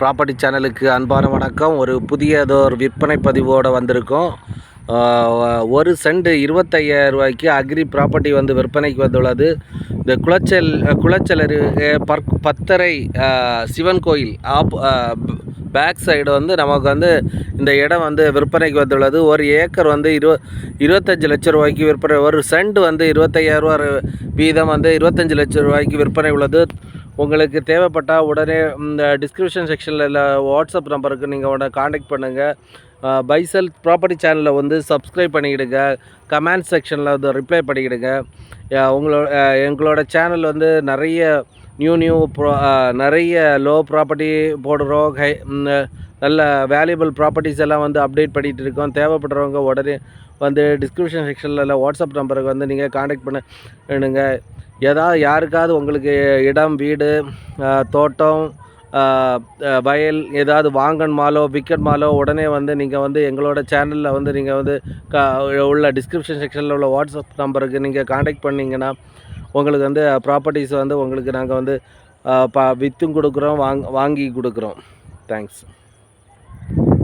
Property சேனலுக்கு அன்பான வணக்கம். ஒரு புதியதொரு விற்பனை பதிவோடு வந்திருக்கோம். ஒரு செண்டு இருபத்தையாயிரம் ரூபாய்க்கு அக்ரி ப்ராப்பர்ட்டி வந்து விற்பனைக்கு வந்துள்ளது. இந்த குளச்சல் குளச்சல் அருகே பற் பத்தரை சிவன் கோயில் ஆப் பேக் சைடு வந்து நமக்கு வந்து இந்த இடம் வந்து விற்பனைக்கு வந்துள்ளது. ஒரு ஏக்கர் வந்து இரு இருபத்தஞ்சி லட்ச ரூபாய்க்கு விற்பனை ஒரு சென்ட் வந்து இருபத்தையாயிரம் ரூபா வீதம் வந்து இருபத்தஞ்சி லட்ச ரூபாய்க்கு விற்பனை உள்ளது. உங்களுக்கு தேவைப்பட்டால் உடனே இந்த டிஸ்கிரிப்ஷன் செக்ஷனில் இல்லை வாட்ஸ்அப் நம்பருக்கு நீங்கள் உடனே காண்டாக்ட் பண்ணுங்கள் பைசல் ப்ராப்பர்ட்டி சேனலில் வந்து சப்ஸ்கிரைப் பண்ணிக்கிடுங்க. கமெண்ட் செக்ஷனில் வந்து ரிப்ளை பண்ணிக்கிடுங்க. உங்களோட எங்களோட சேனல் வந்து நிறைய நியூ நியூ ப்ரோ நிறைய லோ ப்ராப்பர்ட்டி போடுறோம். ஹை நல்ல வேல்யூபிள் ப்ராப்பர்ட்டிஸ் எல்லாம் வந்து அப்டேட் பண்ணிகிட்டு இருக்கோம். தேவைப்படுறவங்க உடனே வந்து டிஸ்கிரிப்ஷன் செக்ஷனில் இல்லை வாட்ஸ்அப் நம்பருக்கு வந்து நீங்கள் காண்டாக்ட் பண்ண வேணுங்க ஏதாவது யாருக்காவது உங்களுக்கு இடம் வீடு தோட்டம் வயல் ஏதாவது வாங்கணுமாலோ விற்கணுமாலோ உடனே வந்து நீங்கள் வந்து எங்களோட சேனலில் வந்து நீங்கள் வந்து க உள்ள டிஸ்கிரிப்ஷன் செக்ஷனில் உள்ள வாட்ஸ்அப் நம்பருக்கு நீங்கள் காண்டாக்ட் பண்ணிங்கன்னா உங்களுக்கு வந்து ப்ராப்பர்ட்டிஸ் வந்து உங்களுக்கு நாங்கள் வந்து ப விற்றும் கொடுக்குறோம் வாங் வாங்கி கொடுக்குறோம். தேங்க்ஸ்